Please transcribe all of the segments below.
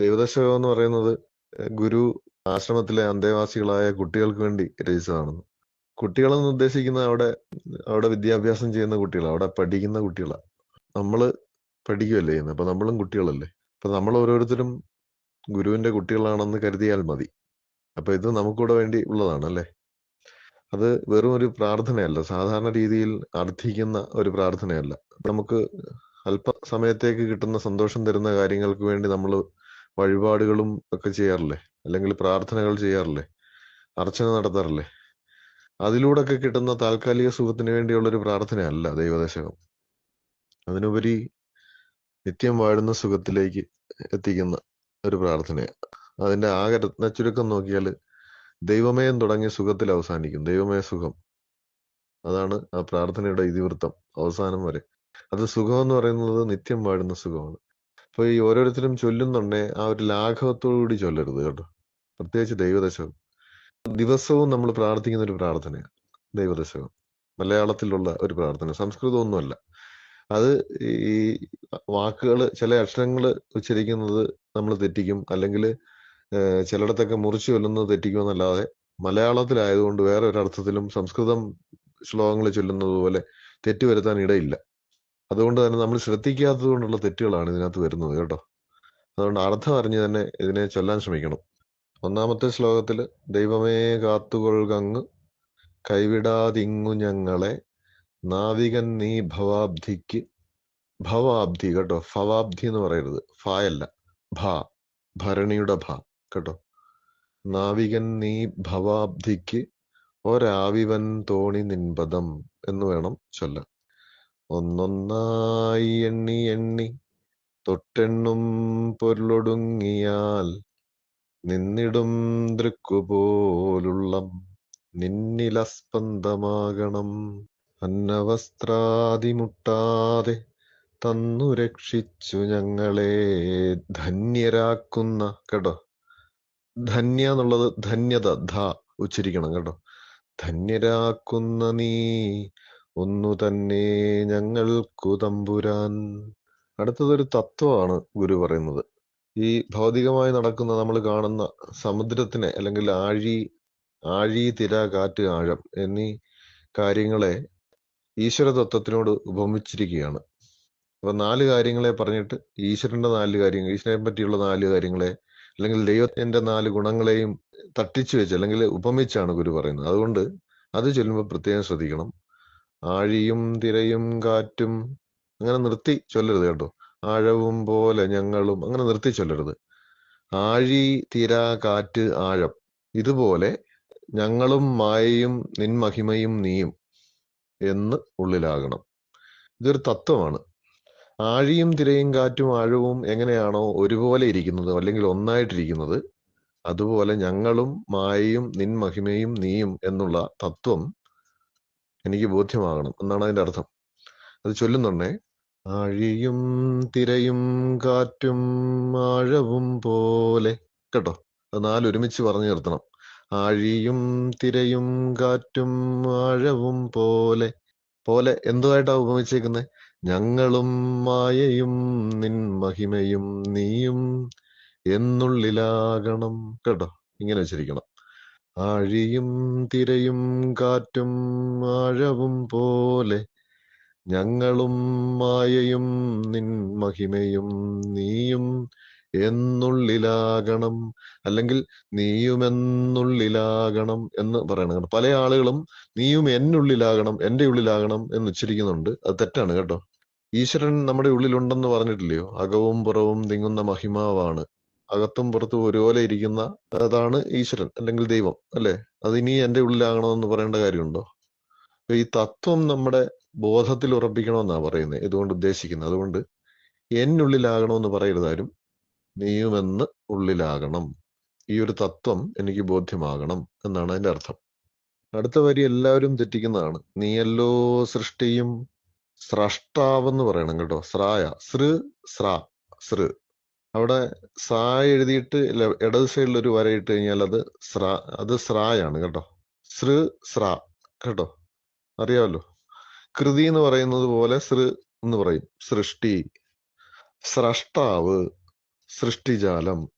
ദൈവദശകം എന്ന് പറയുന്നത് ഗുരു ആശ്രമത്തിലെ അന്തേവാസികളായ കുട്ടികൾക്ക് വേണ്ടി രചിച്ചതാണെന്ന് കുട്ടികളെന്ന് ഉദ്ദേശിക്കുന്ന അവിടെ അവിടെ വിദ്യാഭ്യാസം ചെയ്യുന്ന കുട്ടികൾ അവിടെ പഠിക്കുന്ന കുട്ടികളാണ് നമ്മൾ പഠിക്കുകയല്ലേ ചെയ്യുന്നത്? അപ്പൊ നമ്മളും കുട്ടികളല്ലേ? അപ്പൊ നമ്മൾ ഓരോരുത്തരും ഗുരുവിന്റെ കുട്ടികളാണെന്ന് കരുതിയാൽ മതി. അപ്പൊ ഇത് നമുക്കൂടെ വേണ്ടി ഉള്ളതാണ് അല്ലേ? അത് വെറും ഒരു പ്രാർത്ഥനയല്ല സാധാരണ രീതിയിൽ അർത്ഥിക്കുന്ന ഒരു പ്രാർത്ഥനയല്ല. നമുക്ക് അല്പ സമയത്തേക്ക് കിട്ടുന്ന സന്തോഷം തരുന്ന കാര്യങ്ങൾക്ക് വേണ്ടി നമ്മൾ വഴിപാടുകളും ഒക്കെ ചെയ്യാറില്ലേ? അല്ലെങ്കിൽ പ്രാർത്ഥനകൾ ചെയ്യാറില്ലേ? അർച്ചന നടത്താറില്ലേ? അതിലൂടെ ഒക്കെ കിട്ടുന്ന താൽക്കാലിക സുഖത്തിന് വേണ്ടിയുള്ള ഒരു പ്രാർത്ഥനയല്ല ദൈവദശകം. അതിനുപരി നിത്യം വാഴുന്ന സുഖത്തിലേക്ക് എത്തിക്കുന്ന ഒരു പ്രാർത്ഥനയാണ് അതിന്റെ ആകെ ചുരുക്കം നോക്കിയാൽ ദൈവമയം തുടങ്ങിയ സുഖത്തിൽ അവസാനിക്കും. ദൈവമയ സുഖം. അതാണ് ആ പ്രാർത്ഥനയുടെ ഇതിവൃത്തം അവസാനം വരെ. അത് സുഖം എന്ന് പറയുന്നത് നിത്യം വാഴുന്ന സുഖമാണ്. അപ്പൊ ഈ ഓരോരുത്തരും ചൊല്ലുന്നുണ്ടേ ആ ഒരു ലാഘവത്തോടു കൂടി ചൊല്ലരുത് കേട്ടോ. പ്രത്യേകിച്ച് ദൈവദശകം. ദിവസവും നമ്മൾ പ്രാർത്ഥിക്കുന്ന ഒരു പ്രാർത്ഥനയാണ് ദൈവദശകം. മലയാളത്തിലുള്ള ഒരു പ്രാർത്ഥന സംസ്കൃതമൊന്നുമല്ല. അത് ഈ വാക്കുകൾ ചില അക്ഷരങ്ങൾ ഉച്ചരിക്കുന്നത് നമ്മൾ തെറ്റിക്കും അല്ലെങ്കിൽ ചിലയിടത്തൊക്കെ മുറിച്ചു ചൊല്ലുന്നത് തെറ്റിക്കുമെന്നല്ലാതെ മലയാളത്തിലായതുകൊണ്ട് വേറെ ഒരർത്ഥത്തിലും സംസ്കൃതം ശ്ലോകങ്ങൾ ചൊല്ലുന്നത് പോലെ തെറ്റ് വരുത്താൻ ഇടയില്ല. അതുകൊണ്ട് തന്നെ നമ്മൾ ശ്രദ്ധിക്കാത്തത് കൊണ്ടുള്ള തെറ്റുകളാണ് ഇതിനകത്ത് വരുന്നത് കേട്ടോ. അതുകൊണ്ട് അർത്ഥം അറിഞ്ഞ് തന്നെ ഇതിനെ ചൊല്ലാൻ ശ്രമിക്കണം. ഒന്നാമത്തെ ശ്ലോകത്തിൽ ദൈവമേ കാത്തുകൊഴുകങ്ങ് കൈവിടാതിങ്ങു ഞങ്ങളെ നാവികൻ നീ ഭവാബ്ധിക്ക് ഭവാബ്ധി കേട്ടോ ഫവാബ്ധി എന്ന് പറയരുത് ഫായല്ല ഭ ഭരണിയുടെ ഭ കേട്ടോ. നാവികൻ നീ ഭവാബ്ധിക്ക് ഒരാവിവൻ തോണി നിൻപദം എന്ന് വേണം ചൊല്ലാൻ. ഒന്നൊന്നായി എണ്ണി എണ്ണി തൊട്ടെണ്ണും പൊരുളൊടുങ്ങിയാൽ നിന്നിടും ദൃക്കുപോലുള്ള നിന്നിലസ്പന്ദമാകണം. അന്നവസ്ത്രാതിമുട്ടാതെ തന്നു രക്ഷിച്ചു ഞങ്ങളെ ധന്യരാക്കുന്ന കേട്ടോ. ധന്യ എന്നുള്ളത് ധന്യത ധ ഉച്ചരിക്കണം കേട്ടോ. ധന്യരാക്കുന്ന നീ ഒന്നു തന്നെ ഞങ്ങൾക്കു തമ്പുരാൻ. അടുത്തതൊരു തത്വമാണ് ഗുരു പറയുന്നത്. ഈ ഭൗതികമായി നടക്കുന്ന നമ്മൾ കാണുന്ന സമുദ്രത്തിനെ അല്ലെങ്കിൽ ആഴി ആഴി തിര കാറ്റ് ആഴം എന്നീ കാര്യങ്ങളെ ഈശ്വര തത്വത്തിനോട് ഉപമിച്ചിരിക്കുകയാണ്. അപ്പൊ നാല് കാര്യങ്ങളെ പറഞ്ഞിട്ട് ഈശ്വരന്റെ നാല് കാര്യങ്ങൾ ഈശ്വരനെ പറ്റിയുള്ള നാല് കാര്യങ്ങളെ അല്ലെങ്കിൽ ദൈവത്തിന്റെ നാല് ഗുണങ്ങളെയും തട്ടിച്ചു വെച്ച് അല്ലെങ്കിൽ ഉപമിച്ചാണ് ഗുരു പറയുന്നത്. അതുകൊണ്ട് അത് ചൊല്ലുമ്പോൾ പ്രത്യേകം ശ്രദ്ധിക്കണം. ആഴിയും തിരയും കാറ്റും അങ്ങനെ നിർത്തി ചൊല്ലരുത് കേട്ടോ. ആഴവും പോലെ ഞങ്ങളും അങ്ങനെ നിർത്തി ചൊല്ലരുത്. ആഴി തിര കാറ്റ് ആഴം ഇതുപോലെ ഞങ്ങളും മായയും നിൻമഹിമയും നീയും എന്ന് ഉള്ളിലാകണം. ഇതൊരു തത്വമാണ്. ആഴിയും തിരയും കാറ്റും ആഴവും എങ്ങനെയാണോ ഒരുപോലെ ഇരിക്കുന്നത് അല്ലെങ്കിൽ ഒന്നായിട്ടിരിക്കുന്നത് അതുപോലെ ഞങ്ങളും മായയും നിൻമഹിമയും നീയും എന്നുള്ള തത്വം എനിക്ക് ബോധ്യമാകണം എന്നാണ് അതിന്റെ അർത്ഥം. അത് ചൊല്ലുന്നുണ്ടേ. ആഴിയും തിരയും കാറ്റും ആഴവും പോലെ. കേട്ടോ? നാലൊരുമിച്ച് പറഞ്ഞു നിർത്തണം. ആഴിയും തിരയും കാറ്റും ആഴവും പോലെ. പോലെ എന്തുമായിട്ടാ ഉപമിച്ചേക്കുന്നത് ഞങ്ങളും മായയും നിൻ മഹിമയും നീയും എന്നുള്ളിലാകണം. കേട്ടോ? ഇങ്ങനെ വെച്ചിരിക്കണം. ആഴിയും തിരയും കാറ്റും ആഴവും പോലെ ഞങ്ങളും മായയും നിൻ മഹിമയും നീയും എന്നുള്ളിലാകണം. അല്ലെങ്കിൽ നീയുമെന്നുള്ളിലാകണം എന്ന് പറയണം പല ആളുകളും നീയും എന്നുള്ളിലാകണം എന്റെ ഉള്ളിലാകണം എന്ന് ഉച്ചരിക്കുന്നുണ്ട്. അത് തെറ്റാണ് കേട്ടോ. ഈശ്വരൻ നമ്മുടെ ഉള്ളിലുണ്ടെന്ന് പറഞ്ഞിട്ടില്ലയോ? അകവും പുറവും തിങ്ങുന്ന മഹിമാവാണ്. അകത്തും പുറത്തും ഒരുപോലെ ഇരിക്കുന്ന അതാണ് ഈശ്വരൻ അല്ലെങ്കിൽ ദൈവം അല്ലെ? അത് ഇനി എന്റെ ഉള്ളിലാകണമെന്ന് പറയേണ്ട കാര്യമുണ്ടോ? ഈ തത്വം നമ്മുടെ ബോധത്തിൽ ഉറപ്പിക്കണമെന്നാണ് പറയുന്നത് ഇതുകൊണ്ട് ഉദ്ദേശിക്കുന്നത്. അതുകൊണ്ട് എന്നുള്ളിലാകണമെന്ന് പറയരുതാരും നീയുമെന്ന് ഉള്ളിലാകണം. ഈ ഒരു തത്വം എനിക്ക് ബോധ്യമാകണം എന്നാണ് അതിന്റെ അർത്ഥം. അടുത്ത വരി എല്ലാവരും തെറ്റിക്കുന്നതാണ്. നീയല്ലോ സൃഷ്ടിയും സ്രഷ്ടാവെന്ന് പറയണം കേട്ടോ. സ്രായ സൃ സ്ര സൃ അവിടെ സാ എഴുതിയിട്ട് ഇടത് സൈഡിൽ ഒരു വര ഇട്ട് കഴിഞ്ഞാൽ അത് സ്ര അത് സ്രായാണ് കേട്ടോ. സൃ സ്ര കേട്ടോ? അറിയാമല്ലോ? കൃതി എന്ന് പറയുന്നത് പോലെ സൃ എന്ന് പറയും. സൃഷ്ടി സ്രഷ്ടാവ് സൃഷ്ടിജാലം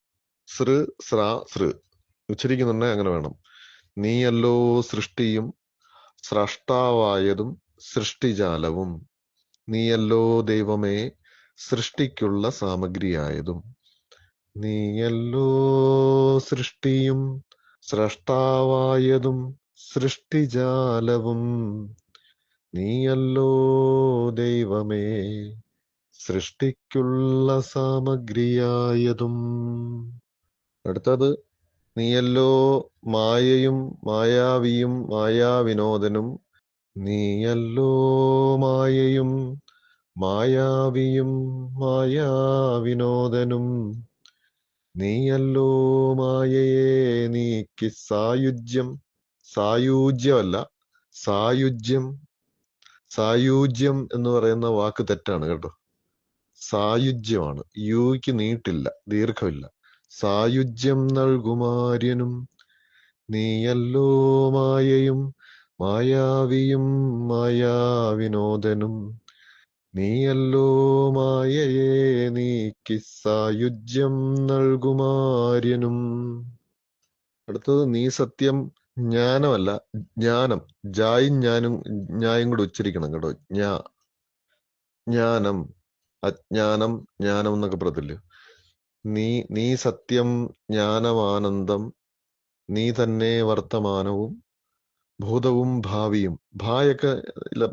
സൃ സ്ര സൃ ഉച്ചരിക്കുന്നുണ്ടെ അങ്ങനെ വേണം. നീയല്ലോ സൃഷ്ടിയും സ്രഷ്ടാവായതും സൃഷ്ടിജാലവും. നീയല്ലോ ദൈവമേ സൃഷ്ടിക്കുള്ള സാമഗ്രിയായതും. നീയല്ലോ സൃഷ്ടിയും സ്രഷ്ടാവായതും സൃഷ്ടിജാലവും. നീയല്ലോ ദൈവമേ സൃഷ്ടിക്കുള്ള സാമഗ്രിയായതും. അടുത്തത് നീയല്ലോ മായയും മായാവിയും മായാവിനോദനും. നീയല്ലോ മായയും മായാവിയും മായാവിനോദനും. നീയല്ലോ മായയെ നീക്കി സായുജ്യം. സായുജ്യമല്ല സായുജ്യം. സായുജ്യം എന്ന് പറയുന്ന വാക്ക് തെറ്റാണ് കേട്ടോ. സായുജ്യമാണ്. യുക്ക് നീട്ടില്ല ദീർഘമില്ല. സായുജ്യം നൽകുമാര്യനും നീയല്ലോ മായയും മായാവിയും മായാവിനോദനും. നീയല്ലോ മായയെ നീക്കി സായുജ്യം നൽകുമാര്യനും. അടുത്തത് നീ സത്യം ജ്ഞാനമല്ല ജ്ഞാനം ജായും ഞാനും ഞായും കൂടെ ഉച്ചരിക്കണം കേട്ടോ. ഞാ ജ്ഞാനം അജ്ഞാനം ജ്ഞാനം എന്നൊക്കെ പറയത്തില്ലേ? നീ നീ സത്യം ജ്ഞാനമാനന്ദം നീ തന്നെ വർത്തമാനവും ഭൂതവും ഭാവിയും. ഭായൊക്കെ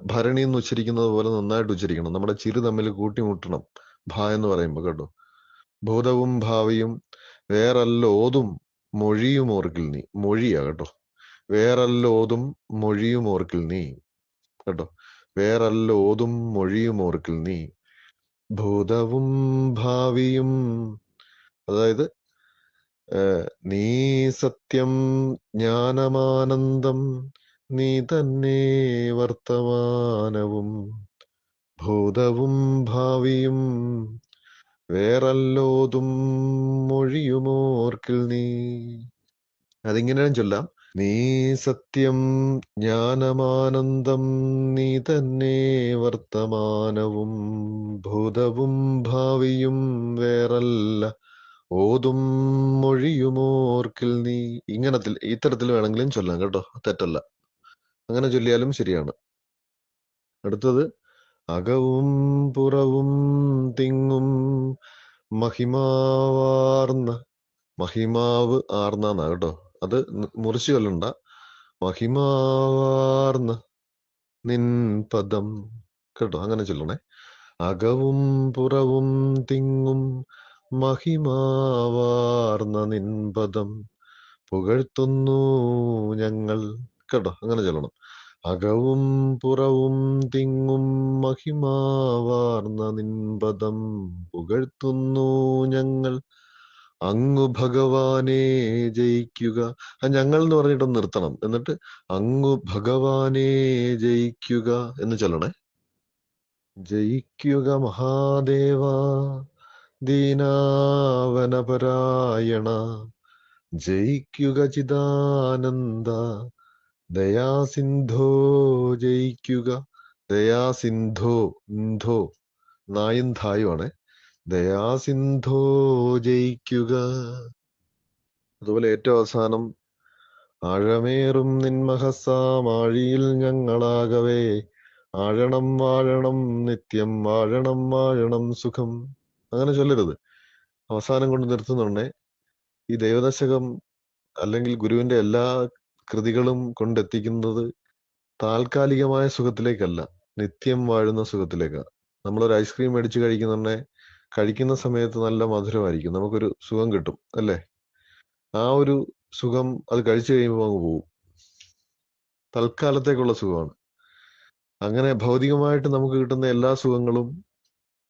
ഭരണി എന്ന് ഉച്ചരിക്കുന്നത് പോലെ നന്നായിട്ട് ഉച്ചരിക്കണം. നമ്മുടെ ചിരി തമ്മിൽ കൂട്ടിമുട്ടണം. ഭായ എന്ന് പറയുമ്പോൾ കേട്ടോ. ഭൂതവും ഭാവിയും വേറല്ലോതും മൊഴിയും ഓർക്കിൽ നീ. മൊഴിയാ കേട്ടോ. വേറല്ലോതും മൊഴിയും ഓർക്കിൽ നീ. കേട്ടോ. വേറല്ലോതും മൊഴിയും ഓർക്കിൽ നീ. ഭൂതവും ഭാവിയും. അതായത് നീ സത്യം ജ്ഞാനമാനന്ദം നീ തന്നെ വർത്തമാനവും ഭൂതവും ഭാവിയും വേറല്ലോതും മൊഴിയുമോർക്കിൽ നീ. അതിങ്ങനെയാണ് ചൊല്ലാം. നീ സത്യം ജ്ഞാനമാനന്ദം നീ തന്നെ വർത്തമാനവും ഭൂതവും ഭാവിയും വേറല്ല ഓതും മൊഴിയുമോർക്കിൽ നീ. ഇങ്ങനത്തിൽ ഇത്തരത്തിൽ വേണമെങ്കിലും ചൊല്ലാം കേട്ടോ. തെറ്റല്ല. അങ്ങനെ ചൊല്ലിയാലും ശരിയാണ്. അടുത്തത് അകവും പുറവും തിങ്ങും മഹിമാവാർന്ന മഹിമാവ് ആർന്ന കേട്ടോ. അത് മുറിച്ചു കൊല്ലണ്ട. മഹിമാവാർന്ന നിൻ പദം കേട്ടോ അങ്ങനെ ചൊല്ലണേ. അകവും പുറവും തിങ്ങും മഹിമാവാർന്ന നിൻപദം പുകഴ്ത്തുന്നു ഞങ്ങൾ. കേട്ടോ അങ്ങനെ ചൊല്ലണം. അകവും പുറവും തിങ്ങും മഹിമാവാർന്ന നിൻപദം പുകഴ്ത്തുന്നു ഞങ്ങൾ. അങ്ങു ഭഗവാനെ ജയിക്കുക. ഞങ്ങൾ എന്ന് പറഞ്ഞിട്ടൊന്ന് നിർത്തണം. എന്നിട്ട് അങ്ങു ഭഗവാനെ ജയിക്കുക എന്ന് ചൊല്ലണേ. ജയിക്കുക മഹാദേവ ദീനാവനപരായണ. ജയിക്കുക ചിദാനന്ദ ദയാസിന്ധോ ജയിക്കുക. ദയാസിന്ധോ ന്ധോ. നായും ധായുമാണ് ദയാസിന്ധോ ജയിക്കുക. അതുപോലെ ഏറ്റവും അവസാനം ആഴമേറും നിന്മഹസാമാഴിയിൽ ഞങ്ങളാകവേ. ആഴണം വാഴണം നിത്യം വാഴണം വാഴണം സുഖം. അങ്ങനെ ചൊല്ലരുത്. അവസാനം കൊണ്ട് നിർത്തുന്നുണ്ടേ. ഈ ദൈവദശകം അല്ലെങ്കിൽ ഗുരുവിന്റെ എല്ലാ കൃതികളും കൊണ്ടെത്തിക്കുന്നത് താൽക്കാലികമായ സുഖത്തിലേക്കല്ല നിത്യം വാഴുന്ന സുഖത്തിലേക്കാണ് നമ്മളൊരു ഐസ്ക്രീം മേടിച്ച് കഴിക്കുന്നുണ്ടെ കഴിക്കുന്ന സമയത്ത് നല്ല മധുരമായിരിക്കും നമുക്കൊരു സുഖം കിട്ടും അല്ലേ? ആ ഒരു സുഖം അത് കഴിച്ചു കഴിയുമ്പോൾ അങ്ങ് പോകും തൽക്കാലത്തേക്കുള്ള സുഖമാണ്. അങ്ങനെ ഭൗതികമായിട്ട് നമുക്ക് കിട്ടുന്ന എല്ലാ സുഖങ്ങളും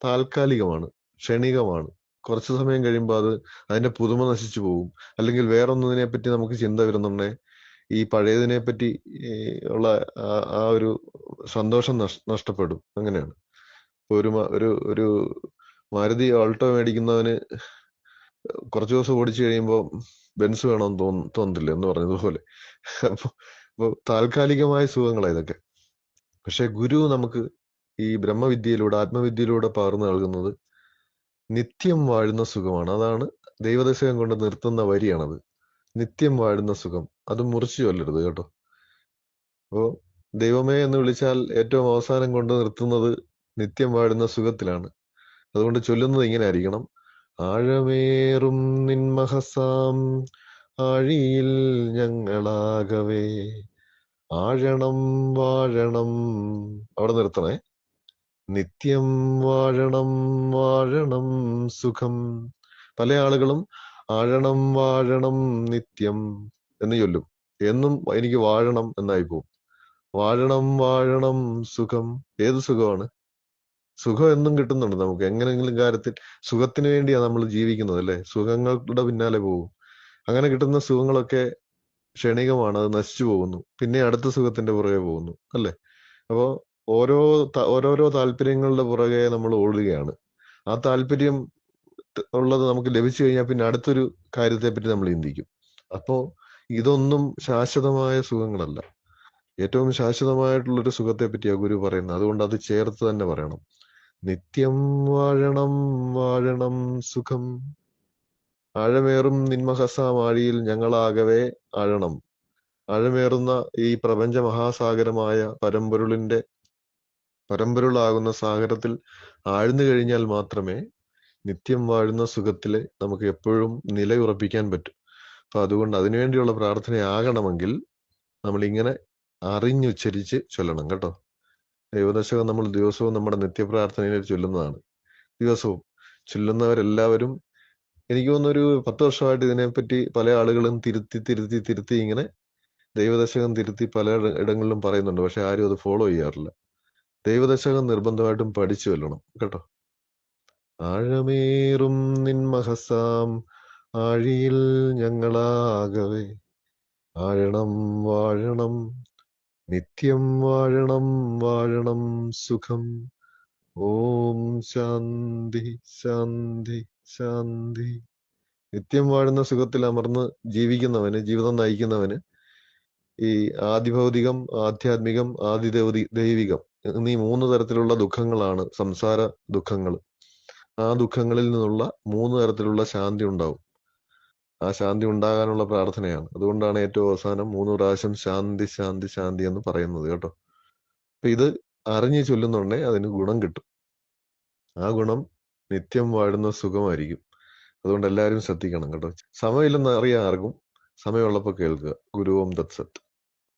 താൽക്കാലികമാണ് ക്ഷണികമാണ്. കുറച്ചു സമയം കഴിയുമ്പോൾ അത് അതിന്റെ പുതുമ നശിച്ചു പോകും അല്ലെങ്കിൽ വേറൊന്നതിനെ പറ്റി നമുക്ക് ചിന്ത വരുന്നുണ്ടെ ഈ പഴയതിനെ പറ്റി ഉള്ള ആ ഒരു സന്തോഷം നഷ്ടപ്പെടും. അങ്ങനെയാണ്. ഒരു ഒരു ഒരു മാരുതി ആൾട്ടോ മേടിക്കുന്നവന് കുറച്ചു ദിവസം ഓടിച്ചു കഴിയുമ്പോൾ ബെൻസ് വേണമെന്ന് തോന്നു തോന്നത്തില്ല? എന്ന് പറഞ്ഞതുപോലെ. അപ്പോൾ അപ്പോൾ താൽക്കാലികമായ സുഖങ്ങളാണ് ഇതൊക്കെ. പക്ഷെ ഗുരു നമുക്ക് ഈ ബ്രഹ്മവിദ്യയിലൂടെ ആത്മവിദ്യയിലൂടെ പകർന്നു നൽകുന്നത് നിത്യം വാഴുന്ന സുഖമാണ്. അതാണ് ദൈവദശകം കൊണ്ട് നിർത്തുന്ന വരിയാണത്. നിത്യം വാഴുന്ന സുഖം. അത് മുറിച്ചു ചൊല്ലരുത് കേട്ടോ. അപ്പോ ദൈവമേ എന്ന് വിളിച്ചാൽ ഏറ്റവും അവസാനം കൊണ്ട് നിർത്തുന്നത് നിത്യം വാഴുന്ന സുഖത്തിലാണ്. അതുകൊണ്ട് ചൊല്ലുന്നത് ഇങ്ങനെ ആയിരിക്കണം ആഴമേറും നിൻമഹസാം ആഴിയിൽ ഞങ്ങളാകവേ. ആഴണം വാഴണം അവിടെ നിർത്തണേ. നിത്യം വാഴണം വാഴണം സുഖം. പല ആളുകളും ആഴണം വാഴണം നിത്യം എന്ന് ചൊല്ലും. എന്നും എനിക്ക് വാഴണം എന്നായി പോകും വാഴണം വാഴണം സുഖം. ഏത് സുഖമാണ്? സുഖം എന്നും കിട്ടുന്നുണ്ട് നമുക്ക്. എങ്ങനെങ്കിലും കാര്യത്തിൽ സുഖത്തിന് വേണ്ടിയാ നമ്മൾ ജീവിക്കുന്നത് അല്ലെ? സുഖങ്ങളുടെ പിന്നാലെ പോകും അങ്ങനെ കിട്ടുന്ന സുഖങ്ങളൊക്കെ ക്ഷണികമാണ്. അത് നശിച്ചു പോകുന്നു. പിന്നെ അടുത്ത സുഖത്തിന്റെ പുറകെ പോകുന്നു അല്ലെ? അപ്പോ ഓരോ ഓരോരോ താല്പര്യങ്ങളുടെ പുറകെ നമ്മൾ ഓടുകയാണ്. ആ താല്പര്യം ഉള്ളത് നമുക്ക് ലഭിച്ചു കഴിഞ്ഞാൽ പിന്നെ അടുത്തൊരു കാര്യത്തെ പറ്റി നമ്മൾ ചിന്തിക്കും. അപ്പോ ഇതൊന്നും ശാശ്വതമായ സുഖങ്ങളല്ല. ഏറ്റവും ശാശ്വതമായിട്ടുള്ളൊരു സുഖത്തെ പറ്റിയാ ഗുരു പറയുന്നത്. അതുകൊണ്ട് അത് ചേർത്ത് തന്നെ പറയണം. നിത്യം വാഴണം വാഴണം സുഖം. ആഴമേറും നിന്മഹസാമാഴിയിൽ ഞങ്ങളാകവേ ആഴണം. ആഴമേറുന്ന ഈ പ്രപഞ്ച മഹാസാഗരമായ പരമ്പൊരുളിന്റെ പരമ്പൊരുളാകുന്ന സാഗരത്തിൽ ആഴ്ന്നു കഴിഞ്ഞാൽ മാത്രമേ നിത്യം വാഴുന്ന സുഖത്തിലെ നമുക്ക് എപ്പോഴും നിലയുറപ്പിക്കാൻ പറ്റൂ. അപ്പൊ അതുകൊണ്ട് അതിനുവേണ്ടിയുള്ള പ്രാർത്ഥനയാകണമെങ്കിൽ നമ്മൾ ഇങ്ങനെ അറിഞ്ഞുച്ചരിച്ച് ചൊല്ലണം കേട്ടോ. ദൈവദശകം നമ്മൾ ദിവസവും നമ്മുടെ നിത്യപ്രാർത്ഥനയിൽ ചൊല്ലുന്നതാണ്. ദിവസവും ചൊല്ലുന്നവരെല്ലാവരും എനിക്ക് തോന്നുന്നൊരു പത്ത് വർഷമായിട്ട് ഇതിനെപ്പറ്റി പല ആളുകളും തിരുത്തി തിരുത്തി തിരുത്തി ഇങ്ങനെ ദൈവദശകം തിരുത്തി പല ഇടങ്ങളിലും പറയുന്നുണ്ട്. പക്ഷെ ആരും അത് ഫോളോ ചെയ്യാറില്ല. ദൈവദശകം നിർബന്ധമായിട്ടും പഠിച്ചു വല്ലണം കേട്ടോ. ആഴമേറും നിൻമഹസാം ആഴിയിൽ ഞങ്ങളാകവേ. ആഴണം വാഴണം നിത്യം വാഴണം വാഴണം സുഖം. ഓം ശാന്തി ശാന്തി ശാന്തി. നിത്യം വാഴുന്ന സുഖത്തിൽ അമർന്ന് ജീവിക്കുന്നവന് ജീവിതം നയിക്കുന്നവന് ഈ ആദിഭൗതികം ആധ്യാത്മികം ആദിദൈവി ദൈവികം എന്നീ മൂന്ന് തരത്തിലുള്ള ദുഃഖങ്ങളാണ് സംസാര ദുഃഖങ്ങൾ ആ ദുഃഖങ്ങളിൽ നിന്നുള്ള മൂന്ന് തരത്തിലുള്ള ശാന്തി ഉണ്ടാവും. ആ ശാന്തി ഉണ്ടാകാനുള്ള പ്രാർത്ഥനയാണ്. അതുകൊണ്ടാണ് ഏറ്റവും അവസാനം മൂന്ന് പ്രാവശ്യം ശാന്തി ശാന്തി ശാന്തി എന്ന് പറയുന്നത് കേട്ടോ. അപ്പൊ ഇത് അറിഞ്ഞു ചൊല്ലുന്നുണ്ടെ അതിന് ഗുണം കിട്ടും. ആ ഗുണം നിത്യം വാഴുന്ന സുഖമായിരിക്കും. അതുകൊണ്ട് എല്ലാവരും ശ്രദ്ധിക്കണം കേട്ടോ. സമയമില്ലെന്ന് അറിയാം ആർക്കും. സമയമുള്ളപ്പോൾ കേൾക്കുക. ഗുരുവും തത്സത്ത്